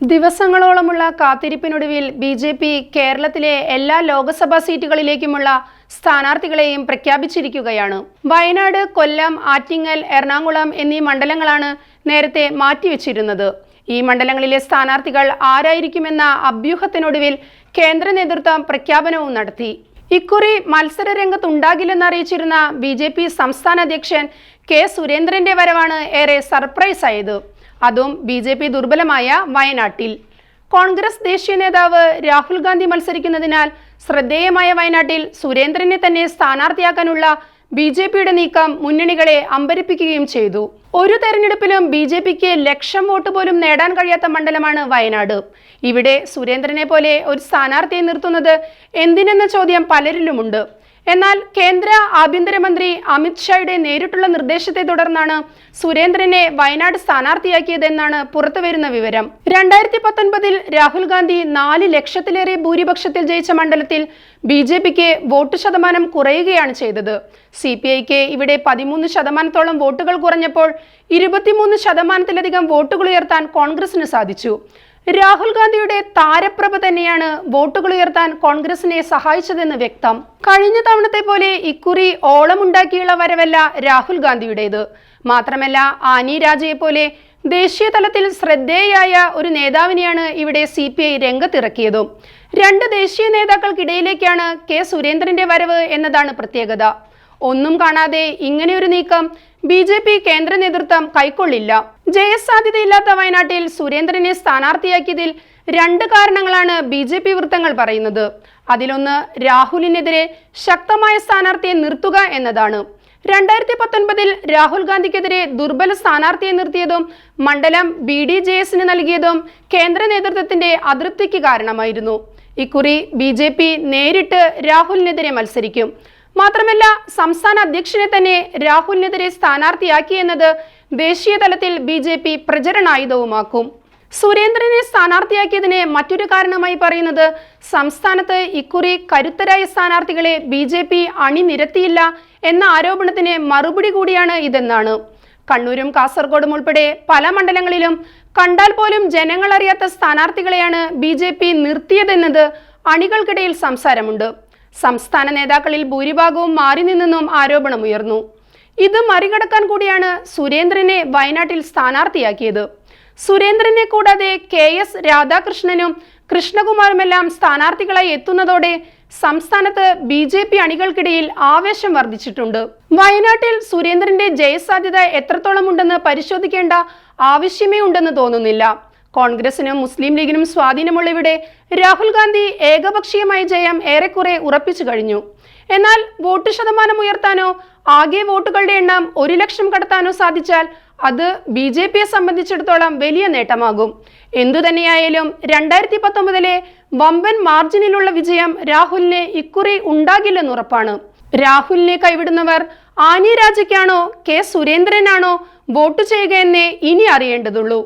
ദിവസങ്ങളോളമുള്ള കാത്തിരിപ്പിനൊടുവിൽ B J P കേരളത്തിലെ എല്ലാ ലോക്സഭാ സീറ്റുകളിലേക്കുമുള്ള സ്ഥാനാർത്ഥികളെയും പ്രഖ്യാപിച്ചിരിക്കുകയാണ്. വയനാട് കൊല്ലം ആറ്റിങ്ങൽ എറണാകുളം എന്നീ മണ്ഡലങ്ങളാണ് നേരത്തെ മാറ്റിവെച്ചിരുന്നത്. ഈ മണ്ഡലങ്ങളിലെ സ്ഥാനാർത്ഥികൾ ആരായിരിക്കുമെന്ന അഭ്യൂഹത്തിനൊടുവിൽ കേന്ദ്ര നേതൃത്വം പ്രഖ്യാപനവും നടത്തി. ഇക്കുറി മത്സര രംഗത്തുണ്ടാകില്ലെന്ന് അറിയിച്ചിരുന്ന ബി ജെ പി സംസ്ഥാന അധ്യക്ഷൻ കെ സുരേന്ദ്രന്റെ വരവാണ് ഏറെ സർപ്രൈസ് ആയത് അതും ബി ജെ പി ദുർബലമായ വയനാട്ടിൽ. കോൺഗ്രസ് ദേശീയ നേതാവ് രാഹുൽ ഗാന്ധി മത്സരിക്കുന്നതിനാൽ ശ്രദ്ധേയമായ വയനാട്ടിൽ സുരേന്ദ്രനെ തന്നെ സ്ഥാനാർത്ഥിയാക്കാനുള്ള ബി ജെ പിയുടെ നീക്കം മുന്നണികളെ അമ്പരിപ്പിക്കുകയും ചെയ്തു. ഒരു തെരഞ്ഞെടുപ്പിലും ബി ജെ പിക്ക് ലക്ഷം വോട്ട് പോലും നേടാൻ കഴിയാത്ത മണ്ഡലമാണ് വയനാട്. ഇവിടെ സുരേന്ദ്രനെ പോലെ ഒരു സ്ഥാനാർത്ഥിയെ നിർത്തുന്നത് എന്തിനെന്ന ചോദ്യം പലരിലുമുണ്ട്. എന്നാൽ കേന്ദ്ര ആഭ്യന്തരമന്ത്രി അമിത്ഷായുടെ നേരിട്ടുള്ള നിർദ്ദേശത്തെ തുടർന്നാണ് സുരേന്ദ്രനെ വയനാട് സ്ഥാനാർത്ഥിയാക്കിയതെന്നാണ് പുറത്തുവരുന്ന വിവരം. രണ്ടായിരത്തി പത്തൊൻപതിൽ രാഹുൽ ഗാന്ധി നാല് ലക്ഷത്തിലേറെ ഭൂരിപക്ഷത്തിൽ ജയിച്ച മണ്ഡലത്തിൽ ബി ജെ പിക്ക് വോട്ട് ശതമാനം കുറയുകയാണ് ചെയ്തത്. സി പി ഐക്ക് ഇവിടെ പതിമൂന്ന് ശതമാനത്തോളം വോട്ടുകൾ കുറഞ്ഞപ്പോൾ ഇരുപത്തിമൂന്ന് ശതമാനത്തിലധികം വോട്ടുകൾ ഉയർത്താൻ കോൺഗ്രസിന് സാധിച്ചു. രാഹുൽ ഗാന്ധിയുടെ താരപ്രഭ തന്നെയാണ് വോട്ടുകൾ ഉയർത്താൻ കോൺഗ്രസിനെ സഹായിച്ചതെന്ന് വ്യക്തം. കഴിഞ്ഞ തവണത്തെ പോലെ ഇക്കുറി ഓളമുണ്ടാക്കിയുള്ള വരവല്ല രാഹുൽ ഗാന്ധിയുടേത്. മാത്രമല്ല ആനി രാജയെ പോലെ ദേശീയ തലത്തിൽ ശ്രദ്ധേയായ ഒരു നേതാവിനെയാണ് ഇവിടെ സി പി ഐ രംഗത്തിറക്കിയതും. രണ്ട് ദേശീയ നേതാക്കൾക്കിടയിലേക്കാണ് കെ സുരേന്ദ്രന്റെ വരവ് എന്നതാണ് പ്രത്യേകത. ഒന്നും കാണാതെ ഇങ്ങനെയൊരു നീക്കം ബി കേന്ദ്ര നേതൃത്വം കൈക്കൊള്ളില്ല. ജയസാധ്യതയില്ലാത്ത വയനാട്ടിൽ സുരേന്ദ്രനെ സ്ഥാനാർത്ഥിയാക്കിയതിൽ രണ്ട് കാരണങ്ങളാണ് ബി ജെ പി വൃത്തങ്ങൾ പറയുന്നത്. അതിലൊന്ന് രാഹുലിനെതിരെ ശക്തമായ സ്ഥാനാർത്ഥിയെ നിർത്തുക എന്നതാണ്. രണ്ടായിരത്തി പത്തൊൻപതിൽ രാഹുൽ ഗാന്ധിക്കെതിരെ ദുർബല സ്ഥാനാർത്ഥിയെ നിർത്തിയതും മണ്ഡലം ബി ഡി ജെ എസിന് നൽകിയതും കേന്ദ്ര നേതൃത്വത്തിന്റെ അതൃപ്തിക്ക് കാരണമായിരുന്നു. ഇക്കുറി ബി ജെ പി നേരിട്ട് രാഹുലിനെതിരെ മത്സരിക്കും. മാത്രമല്ല സംസ്ഥാന അധ്യക്ഷനെ തന്നെ രാഹുലിനെതിരെ സ്ഥാനാർത്ഥിയാക്കി എന്നത് ദേശീയ തലത്തിൽ ബി ജെ പി പ്രചരണായുധവുമാക്കും. സുരേന്ദ്രനെ സ്ഥാനാർത്ഥിയാക്കിയതിനെ മറ്റൊരു കാരണമായി പറയുന്നത് സംസ്ഥാനത്ത് ഇക്കുറി കരുത്തരായ സ്ഥാനാർത്ഥികളെ ബി ജെ പി അണിനിരത്തിയില്ല എന്ന ആരോപണത്തിന് മറുപടി കൂടിയാണ് ഇതെന്നാണ്. കണ്ണൂരും കാസർഗോഡും ഉൾപ്പെടെ പല മണ്ഡലങ്ങളിലും കണ്ടാൽ പോലും ജനങ്ങളറിയാത്ത സ്ഥാനാർത്ഥികളെയാണ് ബി ജെ പി നിർത്തിയതെന്നത് അണികൾക്കിടയിൽ സംസാരമുണ്ട്. സംസ്ഥാന നേതാക്കളിൽ ഭൂരിഭാഗവും മാറി നിന്നെന്നും ആരോപണമുയർന്നു. ഇത് മറികടക്കാൻ കൂടിയാണ് സുരേന്ദ്രനെ വയനാട്ടിൽ സ്ഥാനാർത്ഥിയാക്കിയത്. സുരേന്ദ്രനെ കൂടാതെ കെ എസ് രാധാകൃഷ്ണനും കൃഷ്ണകുമാറുമെല്ലാം സ്ഥാനാർത്ഥികളായി എത്തുന്നതോടെ സംസ്ഥാനത്ത് ബി ജെ പി അണികൾക്കിടയിൽ ആവേശം വർദ്ധിച്ചിട്ടുണ്ട്. വയനാട്ടിൽ സുരേന്ദ്രന്റെ ജയസാധ്യത എത്രത്തോളം ഉണ്ടെന്ന് പരിശോധിക്കേണ്ട ആവശ്യമേ ഉണ്ടെന്ന് തോന്നുന്നില്ല. കോൺഗ്രസിനും മുസ്ലിം ലീഗിനും സ്വാധീനമുള്ള ഇവിടെ രാഹുൽ ഗാന്ധി ഏകപക്ഷീയമായ ജയം ഏറെക്കുറെ ഉറപ്പിച്ചു കഴിഞ്ഞു. എന്നാൽ വോട്ട് ശതമാനം ഉയർത്താനോ ആകെ വോട്ടുകളുടെ എണ്ണം ഒരു ലക്ഷം കടത്താനോ സാധിച്ചാൽ അത് ബി ജെ പിയെ സംബന്ധിച്ചിടത്തോളം വലിയ നേട്ടമാകും. എന്തുതന്നെയായാലും രണ്ടായിരത്തി പത്തൊമ്പതിലെ വമ്പൻ മാർജിനിലുള്ള വിജയം രാഹുലിന് ഇക്കുറി ഉണ്ടാകില്ലെന്ന് ഉറപ്പാണ്. രാഹുലിനെ കൈവിടുന്നവർ ആനി രാജയ്ക്കാണോ കെ സുരേന്ദ്രനാണോ വോട്ട് ചെയ്യുകയെന്നേ ഇനി അറിയേണ്ടതുള്ളൂ.